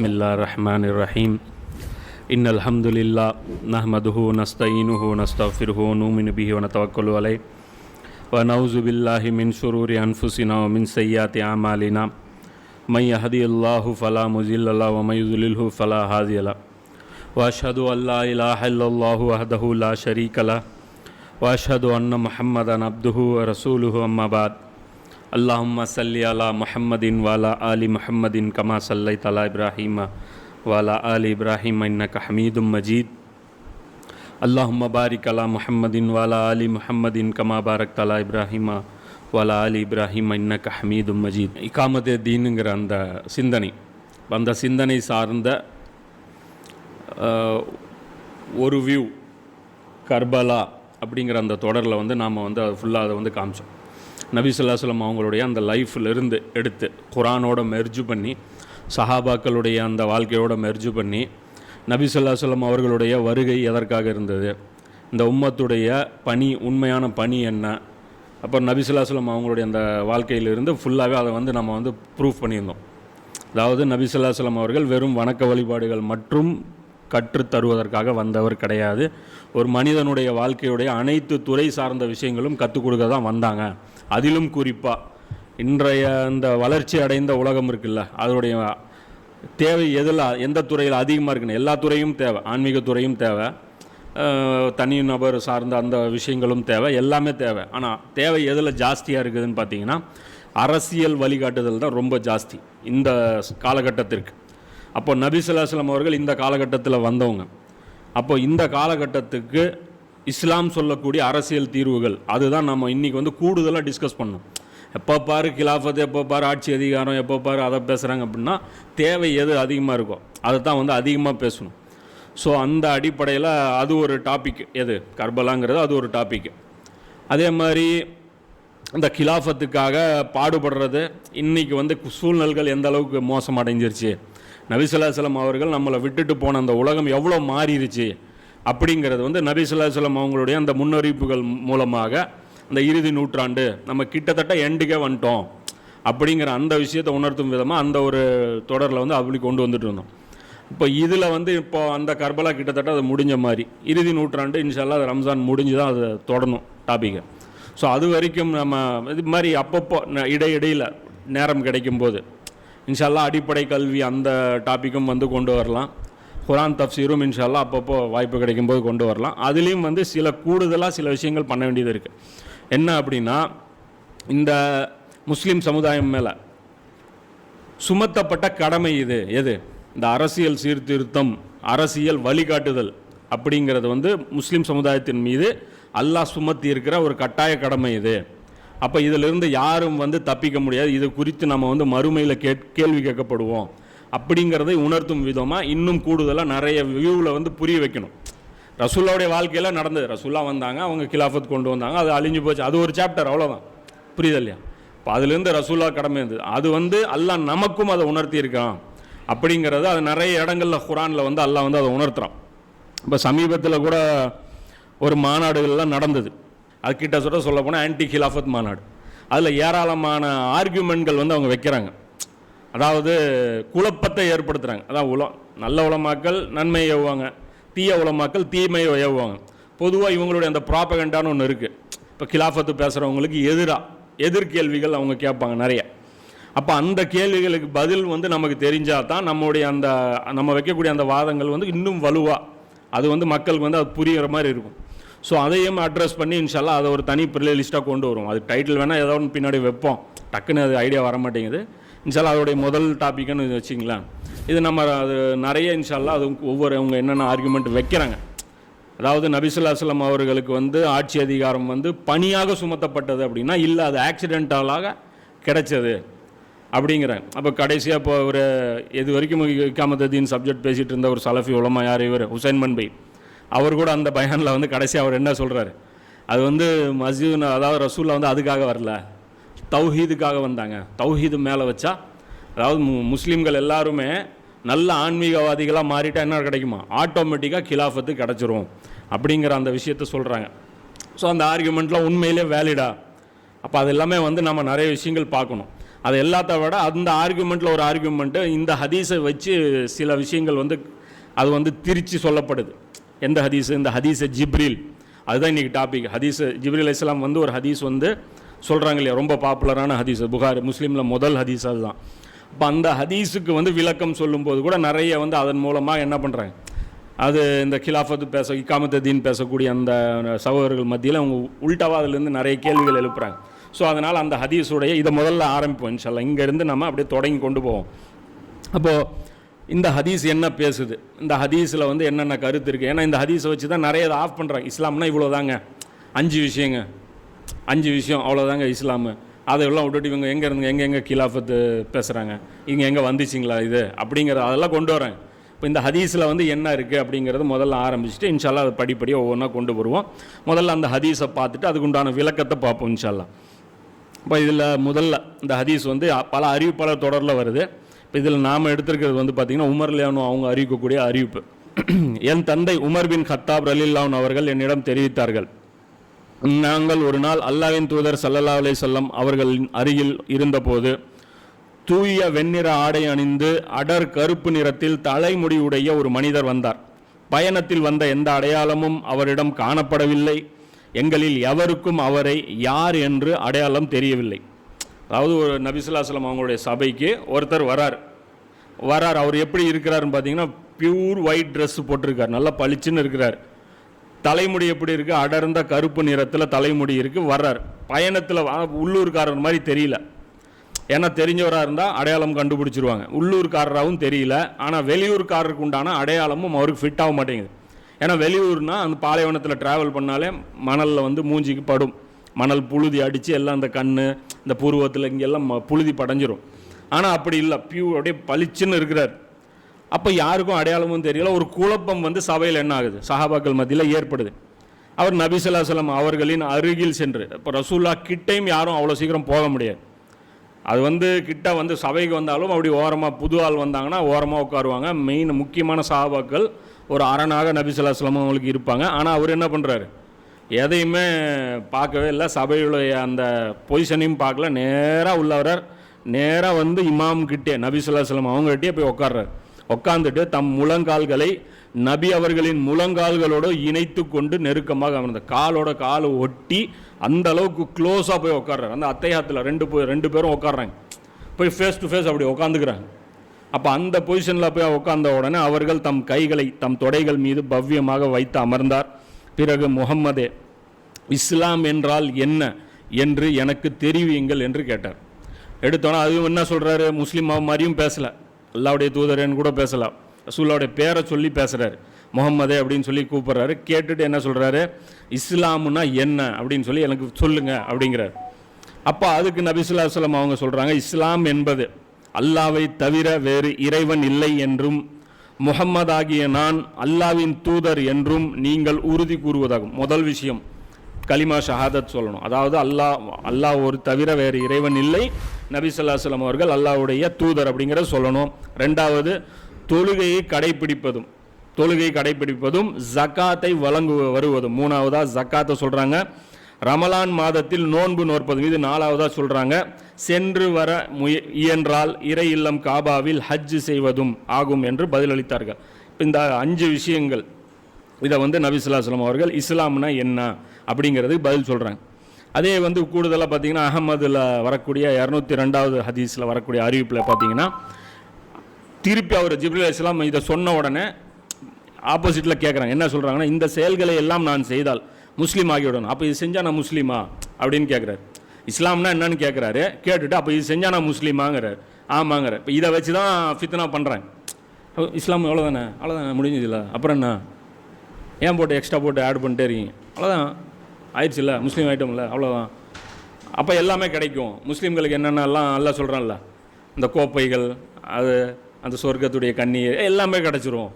بسم الله الرحمن الرحيم. إن الحمد لله نحمده ونستعينه ونستغفره ونؤمن به ونتوكل عليه. ونعوذ بالله من شرور أنفسنا ومن سيئات أعمالنا. من يهدي الله فلا مضل له ومن يضلله فلا هادي له. وأشهد أن لا إله إلا الله وحده لا شريك له. وأشهد أن محمدا عبده ورسوله أما بعد. அல்லாஹும் சல்லி அலா முஹம்மதின் வாலா ஆலி முஹம்மதின் கமா சல்லை தலா இப்ராஹிமா வாலா ஆலி இப்ராஹிம் இன்னக்க ஹமீதும் மஜீத் அல்லாஹும் பாரிக் அலா முஹம்மதின் வாலா ஆலி முஹம்மதின் கமா பாரக் தலா இப்ராஹிமா வாலா ஆலி இப்ராஹிம் இன்னக்க ஹமீதும் மஜீத் இக்காமதே தீனுங்கிற அந்த சிந்தனை அந்த சிந்தனை சார்ந்த ஒரு வியூ கர்பலா அப்படிங்கிற அந்த தொடரில் வந்து நாம் வந்து ஃபுல்லாக அதை வந்து காமிச்சோம் நபி அவங்களுடைய அந்த லைஃப்லேருந்து எடுத்து குரானோட மெர்ஜு பண்ணி சஹாபாக்களுடைய அந்த வாழ்க்கையோட மெர்ஜு பண்ணி நபி அவர்களுடைய வருகை எதற்காக இருந்தது? இந்த உம்மத்துடைய பணி உண்மையான பணி என்ன? அப்போ நபி அவங்களுடைய அந்த வாழ்க்கையிலிருந்து ஃபுல்லாகவே அதை வந்து நம்ம வந்து ப்ரூஃப் பண்ணியிருந்தோம். அதாவது நபி அவர்கள் வெறும் வணக்க வழிபாடுகள் மற்றும் கற்றுத் தருவதற்காக வந்தவர் கிடையாது. ஒரு மனிதனுடைய வாழ்க்கையுடைய அனைத்து துறை சார்ந்த விஷயங்களும் கற்றுக் கொடுக்க தான் வந்தாங்க. அதிலும் குறிப்பாக இன்றைய இந்த வளர்ச்சி அடைந்த உலகம் இருக்குல்ல அதனுடைய தேவை எதில் எந்த துறையில் அதிகமாக இருக்குன்னு எல்லா துறையும் தேவை ஆன்மீக துறையும் தேவை தனி நபர் சார்ந்த அந்த விஷயங்களும் தேவை எல்லாமே தேவை. ஆனால் தேவை எதில் ஜாஸ்தியாக இருக்குதுன்னு பார்த்தீங்கன்னா அரசியல் வழிகாட்டுதல் தான் ரொம்ப ஜாஸ்தி இந்த காலகட்டத்திற்கு. அப்போ நபி சொல்லாஸ்லாம் அவர்கள் இந்த காலகட்டத்தில் வந்தவங்க. அப்போ இந்த காலகட்டத்துக்கு இஸ்லாம் சொல்லக்கூடிய அரசியல் தீர்வுகள் அதுதான் நம்ம இன்றைக்கி வந்து கூடுதலாக டிஸ்கஸ் பண்ணோம் எப்போ பாரு கிலாஃபத் எப்போ பாரு ஆட்சி அதிகாரம் எப்போ பாரு அதை பேசுகிறாங்க அப்படின்னா தேவை எது அதிகமாக இருக்கோ அதை தான் வந்து அதிகமாக பேசணும். ஸோ அந்த அடிப்படையில் அது ஒரு டாபிக் எது? கர்பலாங்கிறது அது ஒரு டாபிக் அதே மாதிரி இந்த கிலாஃபத்துக்காக பாடுபடுறது இன்றைக்கி வந்து சூழ்நிலைகள் எந்த அளவுக்கு மோசமடைஞ்சிருச்சு? நபிசுல்லாசலம் அவர்கள் நம்மளை விட்டுட்டு போன அந்த உலகம் எவ்வளோ மாறிடுச்சு அப்படிங்கிறது வந்து நபிசுல்லாசலம் அவங்களுடைய அந்த முன்னறிவிப்புகள் மூலமாக அந்த இறுதி நூற்றாண்டு நம்ம கிட்டத்தட்ட எண்டுக்கே வந்துட்டோம் அப்படிங்கிற அந்த விஷயத்தை உணர்த்தும் விதமாக அந்த ஒரு தொடரில் வந்து அப்படி கொண்டு வந்துட்டு இருந்தோம். இப்போ இதில் வந்து இப்போ அந்த கர்பலா கிட்டத்தட்ட அது முடிஞ்ச மாதிரி. இறுதி நூற்றாண்டு இன்ஷால்லா அது ரம்ஜான் முடிஞ்சு தான் அது தொடணும் டாப்பிக்கை ஸோ அது வரைக்கும் நம்ம இது மாதிரி அப்பப்போ ந- இடையிடையில் நேரம் கிடைக்கும் போது இன்ஷால்லா அடிப்படை கல்வி அந்த டாப்பிக்கும் வந்து கொண்டு வரலாம். குரான் தப்சீரும் இன்ஷால்லா அப்பப்போ வாய்ப்பு கிடைக்கும் போது கொண்டு வரலாம். அதுலேயும் வந்து சில கூடுதலாக சில விஷயங்கள் பண்ண வேண்டியது இருக்குது என்ன அப்படின்னா இந்த முஸ்லீம் சமுதாயம் மேலே சுமத்தப்பட்ட கடமை இது. எது? இந்த அரசியல் சீர்திருத்தம் அரசியல் வழிகாட்டுதல் அப்படிங்கிறது வந்து முஸ்லீம் சமுதாயத்தின் மீது அல்லாஹ் சுமத்தி இருக்கிற ஒரு கட்டாய கடமை இது. அப்போ இதிலிருந்து யாரும் வந்து தப்பிக்க முடியாது. இது குறித்து நம்ம வந்து மறுமையில் கே கேள்வி கேட்கப்படுவோம். அப்படிங்கிறதை உணர்த்தும் விதமாக இன்னும் கூடுதலாக நிறைய வியூவில் வந்து புரிய வைக்கணும். ரசூல்லாவுடைய வாழ்க்கையில் நடந்தது. ரசூல்லா வந்தாங்க அவங்க கிலாஃபத் கொண்டு வந்தாங்க. அது அழிஞ்சு போச்சு. அது ஒரு சாப்டர் அவ்வளோதான் புரியுது இல்லையா? இப்போ அதுலேருந்து ரசூல்லா கடமை இருந்தது. அது வந்து அல்லாஹ் நமக்கும் அதை உணர்த்தி இருக்கான் அப்படிங்கிறது அது நிறைய இடங்களில் குரானில் வந்து அல்லாஹ் வந்து அதை உணர்த்துறான். இப்போ சமீபத்தில் கூட ஒரு மாநாடுகள்லாம் நடந்தது. அது கிட்ட சொல்ல சொல்ல போனால் ஆன்டி ஹிலாஃபத் மாநாடு. அதில் ஏராளமான ஆர்கியூமெண்ட்கள் வந்து அவங்க வைக்கிறாங்க. அதாவது குழப்பத்தை ஏற்படுத்துகிறாங்க அதான் உலம் நல்ல உலமாக்கள் நன்மை ஏவுவாங்க. தீய உலமாக்கள் தீமையை ஏவுவாங்க. பொதுவாக இவங்களுடைய அந்த ப்ராப்பகண்டான்னு ஒன்று இருக்குது இப்போ கிலாஃபத்து பேசுகிறவங்களுக்கு எதிராக எதிர்கேள்விகள் அவங்க கேட்பாங்க நிறைய. அப்போ அந்த கேள்விகளுக்கு பதில் வந்து நமக்கு தெரிஞ்சால் தான் நம்மளுடைய அந்த நம்ம வைக்கக்கூடிய அந்த வாதங்கள் வந்து இன்னும் வலுவாக அது வந்து மக்களுக்கு வந்து அது புரிகிற மாதிரி இருக்கும். ஸோ அதையும் அட்ரஸ் பண்ணி இன்ஷால்லா அதை ஒரு தனி லிஸ்ட்டாக கொண்டு வரும் அது டைட்டில் வேணால் ஏதோ ஒன்று பின்னாடி வைப்போம். டக்குன்னு அது ஐடியா வர மாட்டேங்குது இன்ஷால்லா அதோடைய முதல் டாப்பிக்குன்னு வச்சிங்களேன் இது நம்ம அது நிறைய இன்ஷால்லா அது ஒவ்வொரு அவங்க என்னென்ன ஆர்குமெண்ட் வைக்கிறாங்க. அதாவது நபிசுல்லாஸ்லம் அவர்களுக்கு வந்து ஆட்சி அதிகாரம் வந்து பணியாக சுமத்தப்பட்டது அப்படின்னா இல்லை அது ஆக்சிடென்டாலாக கிடைச்சது அப்படிங்கிறேன் அப்போ கடைசியாக இப்போ ஒரு இது வரைக்கும் இக்காமத்தீன் சப்ஜெக்ட் பேசிகிட்டு இருந்த ஒரு சலஃபி உலமா யார் இவர்? ஹுசைன் மன்பை அவர் கூட அந்த பயானில் வந்து கடைசியாக அவர் என்ன சொல்கிறாரு அது வந்து மஸ்ஜித் அதாவது ரசூலில் வந்து அதுக்காக வரல. தௌஹீதுக்காக வந்தாங்க. தௌஹீது மேலே வச்சா அதாவது மு- முஸ்லீம்கள் எல்லாருமே நல்ல ஆன்மீகவாதிகளாக மாறிட்டால் என்ன கிடைக்குமா? ஆட்டோமேட்டிக்காக கிலாஃபத்து கிடச்சிரும் அப்படிங்கிற அந்த விஷயத்த சொல்கிறாங்க ஸோ அந்த ஆர்குமெண்ட்லாம் உண்மையிலே வேலிடா அப்போ அது எல்லாமே வந்து நம்ம நிறைய விஷயங்கள் பார்க்கணும். அது எல்லாத்த விட அந்த ஆர்குமெண்ட்டில் ஒரு ஆர்குமெண்ட்டு இந்த ஹதீஸை வச்சு சில விஷயங்கள் வந்து அது வந்து திரிச்சு சொல்லப்படுது. எந்த ஹதீஸ்? இந்த ஹதீஸை ஜிப்ரில். அதுதான் இன்றைக்கி டாபிக் ஹதீஸ் ஜிப்ரில் இஸ்லாம் வந்து ஒரு ஹதீஸ் வந்து சொல்கிறாங்க இல்லையா? ரொம்ப பாப்புலரான ஹதீஸ். புகார் முஸ்லீமில் முதல் ஹதீஸ் அதுதான். இப்போ அந்த ஹதீஸுக்கு வந்து விளக்கம் சொல்லும்போது கூட நிறைய வந்து அதன் மூலமாக என்ன பண்ணுறாங்க அது இந்த கிலாஃபத்து பேச இக்காமத்தீன் பேசக்கூடிய அந்த சகோதரர்கள் மத்தியில் அவங்க உள்டாவாக அதுலேருந்து நிறைய கேள்விகள் எழுப்புறாங்க. ஸோ அதனால் அந்த ஹதீஸுடைய இதை முதல்ல ஆரம்பிப்போம் இன்ஷால்லா இங்கேருந்து நம்ம அப்படியே தொடங்கி கொண்டு போவோம். அப்போது இந்த ஹதீஸ் என்ன பேசுது? இந்த ஹதீஸில் வந்து என்னென்ன கருத்து இருக்குது ஏன்னா இந்த ஹதீஸை வச்சு தான் நிறைய இதை ஆஃப் பண்ணுறாங்க இஸ்லாம்னா இவ்வளோதாங்க அஞ்சு விஷயங்க. அஞ்சு விஷயம் அவ்வளோதாங்க இஸ்லாமு. அதெல்லாம் விட்டுட்டு இவங்க எங்கே இருந்துங்க எங்கே எங்கே கிலாஃபத்து பேசுகிறாங்க இங்கே எங்கே வந்துச்சிங்களா இது? அப்படிங்கிறத அதெல்லாம் கொண்டு வரேன். இப்போ இந்த ஹதீஸில் வந்து என்ன இருக்குது அப்படிங்கிறத முதல்ல ஆரம்பிச்சுட்டு இன்ஷால்லா அதை படிப்படியாக ஒவ்வொன்றா கொண்டு வருவோம். முதல்ல அந்த ஹதீஸை பார்த்துட்டு அதுக்குண்டான விளக்கத்தை பார்ப்போம் இன்ஷால்லா. இப்போ இதில் முதல்ல இந்த ஹதீஸ் வந்து பல அறிவிப்பாளர் தொடரில் வருது. இப்போ இதில் நாம் எடுத்திருக்கிறது வந்து பார்த்திங்கன்னா உமர் லியானு அவங்க அறிவிக்கக்கூடிய அறிவிப்பு. என் தந்தை உமர் பின் கத்தாப் ரலில்லான் அவர்கள் என்னிடம் தெரிவித்தார்கள். நாங்கள் ஒரு நாள் அல்லாவின் தூதர் சல்லல்லா அலை சொல்லம் அவர்களின் அருகில் இருந்தபோது தூய வெண்ணிற ஆடை அணிந்து அடர் கருப்பு நிறத்தில் தலைமுடி உடைய ஒரு மனிதர் வந்தார். பயணத்தில் வந்த எந்த அடையாளமும் அவரிடம் காணப்படவில்லை. எங்களில் எவருக்கும் அவரை யார் என்று அடையாளம் தெரியவில்லை. அதாவது ஒரு நபிசுல்லாஸ்லம் அவங்களுடைய சபைக்கு ஒருத்தர் வரார். வரார். அவர் எப்படி இருக்கிறாருன்னு பார்த்தீங்கன்னா பியூர் ஒயிட் ட்ரெஸ் போட்டிருக்கார். நல்லா பளிச்சுன்னு இருக்கிறார். தலைமுடி எப்படி இருக்குது அடர்ந்த கருப்பு நிறத்தில் தலைமுடி இருக்குது வர்றார். பயணத்தில் உள்ளூர்காரர் மாதிரி தெரியல. ஏன்னா தெரிஞ்சவராக இருந்தால் அடையாளம் கண்டுபிடிச்சிருவாங்க. உள்ளூர்காரராகவும் தெரியல. ஆனால் வெளியூர்காரருக்கு உண்டான அடையாளமும் அவருக்கு ஃபிட் ஆக மாட்டேங்குது. ஏன்னா வெளியூர்னா அந்த பாலைவனத்தில் ட்ராவல் பண்ணாலே மணலில் வந்து மூஞ்சிக்கு படும். மணல் புழுதி அடித்து எல்லாம் இந்த கண் இந்த பூர்வத்தில் இங்கெல்லாம் ம- புழுதி படைஞ்சிரும். ஆனால் அப்படி இல்லை. பியூ அப்படியே பளிச்சுன்னு இருக்கிறார். அப்போ யாருக்கும் அடையாளமும் தெரியல. ஒரு குழப்பம் வந்து சபையில் என்ன ஆகுது? சஹாபாக்கள் மத்தியில் ஏற்படுது. அவர் நபிசல்லாசலம் அவர்களின் அருகில் சென்று இப்போ ரசூல்லா கிட்டையும் யாரும் அவ்வளோ சீக்கிரம் போக முடியாது. அது வந்து கிட்ட வந்து சபைக்கு வந்தாலும் அப்படி ஓரமாக புது ஆள் வந்தாங்கன்னா ஓரமாக உட்காருவாங்க. மெயின் முக்கியமான சஹாபாக்கள் ஒரு அரணாக நபிசல்லாஸ்லாம் அவங்களுக்கு இருப்பாங்க. ஆனால் அவர் என்ன பண்ணுறாரு எதையுமே பார்க்கவே இல்லை. சபையுடைய அந்த பொசிஷனையும் பார்க்கல. நேராக உள்ளவரார் நேராக வந்து இமாம் கிட்டே நபிசுல்லாஸ்லாம் அவங்ககிட்டே போய் உட்கார்றாரு உட்காந்துட்டு தம் முழங்கால்களை நபி அவர்களின் முழங்கால்களோடு இணைத்து கொண்டு நெருக்கமாக அமர்ந்த காலோட காலை ஒட்டி அந்த அளவுக்கு க்ளோஸாக போய் உட்கார்றாரு அந்த அத்தையாத்தில் ரெண்டு போய் ரெண்டு பேரும் உட்காடுறாங்க போய் ஃபேஸ் டு ஃபேஸ் அப்படி உட்காந்துக்கிறாங்க அப்போ அந்த பொசிஷனில் போய் உட்கார்ந்த உடனே அவர்கள் தம் கைகளை தம் தொடைகள் மீது பவ்யமாக வைத்து அமர்ந்தார். பிறகு முகம்மதே இஸ்லாம் என்றால் என்ன என்று எனக்கு தெரிவியுங்கள் என்று கேட்டார். எடுத்தோன்னா அதுவும் என்ன சொல்கிறாரு முஸ்லீம் மாதிரியும் பேசலை. அல்லாவுடைய தூதரேன்னு கூட பேசலாம் ரசூல்லாவுடைய பேரை சொல்லி பேசுகிறாரு முகம்மதே அப்படின்னு சொல்லி கூப்பிட்றாரு. கேட்டுட்டு என்ன சொல்கிறாரு இஸ்லாம்னா என்ன அப்படின்னு சொல்லி எனக்கு சொல்லுங்கள் அப்படிங்கிறார். அப்போ அதுக்கு நபிசுல்லா சொல்லம் அவங்க சொல்கிறாங்க இஸ்லாம் என்பது அல்லாவை தவிர வேறு இறைவன் இல்லை என்றும் முகம்மதாகிய நான் அல்லாவின் தூதர் என்றும் நீங்கள் உறுதி கூறுவதாகும் முதல் விஷயம் கலிமா ஷஹாதத் சொல்லணும். அதாவது அல்லாஹ் அல்லாஹ் ஒரு தவிர வேறு இறைவன் இல்லை. நபி ஸல்லல்லாஹு அவர்கள் அல்லாஹ்வுடைய தூதர் அப்படிங்கிறத சொல்லணும். ரெண்டாவது தொழுகையை கடைபிடிப்பதும் தொழுகை கடைபிடிப்பதும் ஜக்காத்தை வழங்கு வருவதும். மூணாவதாக ஜக்காத்தை சொல்கிறாங்க ரமலான் மாதத்தில் நோன்பு நோற்பது இது நாலாவதாக சொல்கிறாங்க சென்று வர முய இயன்றால் இறை இல்லம் காபாவில் ஹஜ்ஜு செய்வதும் ஆகும் என்று பதிலளித்தார்கள். இப்போ இந்த அஞ்சு விஷயங்கள் இதை வந்து நபிசுல்லாஸ்லாம் அவர்கள் இஸ்லாம்னா என்ன அப்படிங்கிறதுக்கு பதில் சொல்கிறாங்க அதே வந்து கூடுதலாக பார்த்தீங்கன்னா அகமதில் வரக்கூடிய இரநூத்தி ரெண்டாவது ஹதீஸில் வரக்கூடிய அறிவிப்பில் பார்த்தீங்கன்னா திருப்பி அவர் ஜிப்ரீல் இஸ்லாம் இதை சொன்ன உடனே ஆப்போசிட்டில் கேட்குறாங்க என்ன சொல்கிறாங்கன்னா இந்த செயல்களை எல்லாம் நான் செய்தால் முஸ்லீம் ஆகிவிடணும் அப்போ இது செஞ்சால் நான் முஸ்லீமா? அப்படின்னு கேட்குறாரு இஸ்லாம்னா என்னன்னு கேட்குறாரு கேட்டுட்டு அப்போ இது செஞ்சால் நான் முஸ்லீமாங்கிறார். ஆமாங்கிற இப்போ இதை வச்சு தான் ஃபித்னா பண்ணுறாங்க இஸ்லாம் எவ்வளோதானே அவ்வளோதானே முடிஞ்சதில்ல அப்புறம் என்ன? ஏன் போட்டு எக்ஸ்ட்ரா போட்டு ஆட் பண்ணிட்டே இருக்கீங்க? அவ்வளோதான் ஆயிடுச்சுல்ல முஸ்லீம் ஐட்டம்ல அவ்வளோதான் அப்போ எல்லாமே கிடைக்கும். முஸ்லீம்களுக்கு என்னென்னலாம் எல்லாம் சொல்கிறான்ல இந்த கோப்பைகள் அது அந்த சொர்க்கத்துடைய கண்ணீர் எல்லாமே கிடச்சிரும்.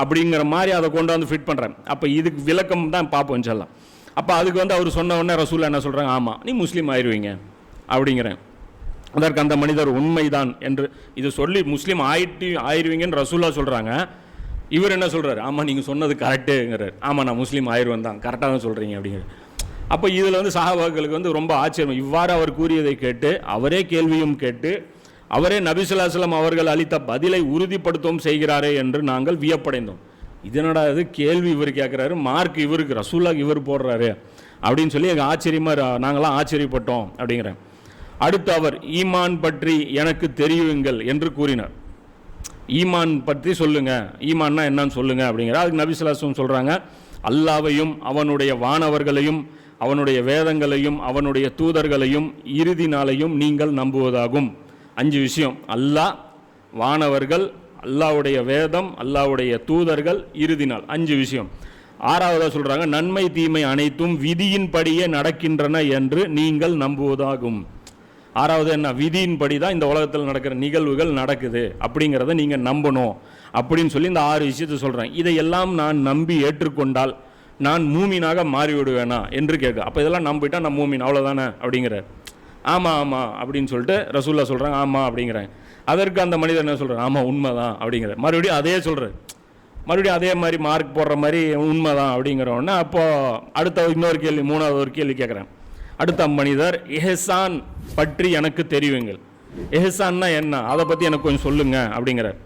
அப்படிங்கிற மாதிரி அதை கொண்டு வந்து ஃபிட் பண்ணுறேன் அப்போ இதுக்கு விளக்கம் தான் பார்ப்போம் சொல்லலாம் அப்போ அதுக்கு வந்து அவர் சொன்ன உடனே ரசூலா என்ன சொல்கிறாங்க ஆமாம் நீ முஸ்லீம் ஆயிடுவீங்க அப்படிங்கிறேன். அதற்கு அந்த மனிதர் உண்மைதான் என்று இது சொல்லி முஸ்லீம் ஆயிட்டு ஆயிருவீங்கன்னு ரசூலா சொல்கிறாங்க இவர் என்ன சொல்கிறாரு ஆமாம் நீங்கள் சொன்னது கரெக்டுங்கிறார் ஆமாம் நான் முஸ்லீம் ஆயிடுவேன் தான். கரெக்டாக தான் சொல்கிறீங்க அப்படிங்கிற அப்போ இதில் வந்து சஹாபாக்களுக்கு வந்து ரொம்ப ஆச்சரியம். இவ்வாறு அவர் கூறியதை கேட்டு அவரே கேள்வியும் கேட்டு அவரே நபிசுல்லாஸ்லம் அவர்கள் அளித்த பதிலை உறுதிப்படுத்தவும் செய்கிறாரே என்று நாங்கள் வியப்படைந்தோம். இதனடா இது? கேள்வி இவர் கேட்குறாரு மார்க் இவருக்கு ரசூலாக்கு இவர் போடுறாரு அப்படின்னு சொல்லி எங்கள் ஆச்சரியமாக நாங்களாம் ஆச்சரியப்பட்டோம் அப்படிங்கிறேன். அடுத்து அவர் ஈமான் பற்றி எனக்கு தெரியுங்கள் என்று கூறினார். ஈமான் பற்றி சொல்லுங்க ஈமான்னா என்னன்னு சொல்லுங்க அப்படிங்கிற அதுக்கு நபிசுல்லாஸ்லம் சொல்கிறாங்க அல்லாவையும் அவனுடைய வானவர்களையும் அவனுடைய வேதங்களையும் அவனுடைய தூதர்களையும் இறுதி நாளையும் நீங்கள் நம்புவதாகும். அஞ்சு விஷயம். அல்லாஹ் வானவர்கள் அல்லாவுடைய வேதம் அல்லாவுடைய தூதர்கள் இறுதி நாள். அஞ்சு விஷயம். ஆறாவதாக சொல்கிறாங்க நன்மை தீமை அனைத்தும் விதியின்படியே நடக்கின்றன என்று நீங்கள் நம்புவதாகும். ஆறாவது என்ன? விதியின்படி தான் இந்த உலகத்தில் நடக்கிற நிகழ்வுகள் நடக்குது. அப்படிங்கிறத நீங்கள் நம்பணும். அப்படின்னு சொல்லி இந்த ஆறு விஷயத்தை சொல்கிறேன் இதையெல்லாம் நான் நம்பி ஏற்றுக்கொண்டால் நான் மூமீனாக மாறிவிடுவேனா? என்று கேட்க. அப்போ இதெல்லாம் நம்பிட்டா நான் மூமீன் அவ்வளோதானே அப்படிங்கிற ஆமாம் ஆமாம் அப்படின்னு சொல்லிட்டு ரசூல்லா சொல்கிறாங்க ஆமாம் அப்படிங்கிறேன் அதற்கு அந்த மனிதர் என்ன சொல்கிறார் ஆமாம் உண்மை தான் அப்படிங்கிற மறுபடியும் அதே சொல்கிறார் மறுபடியும் அதே மாதிரி மார்க் போடுற மாதிரி உண்மைதான் அப்படிங்கிற உடனே அப்போது அடுத்த இன்னொரு கேள்வி மூணாவது ஒரு கேள்வி கேட்குறேன். அடுத்த மனிதர் எஹசான் பற்றி எனக்கு தெரியுங்கள். எஹசான்னா என்ன? அதை பற்றி எனக்கு கொஞ்சம் சொல்லுங்கள் அப்படிங்கிறார்.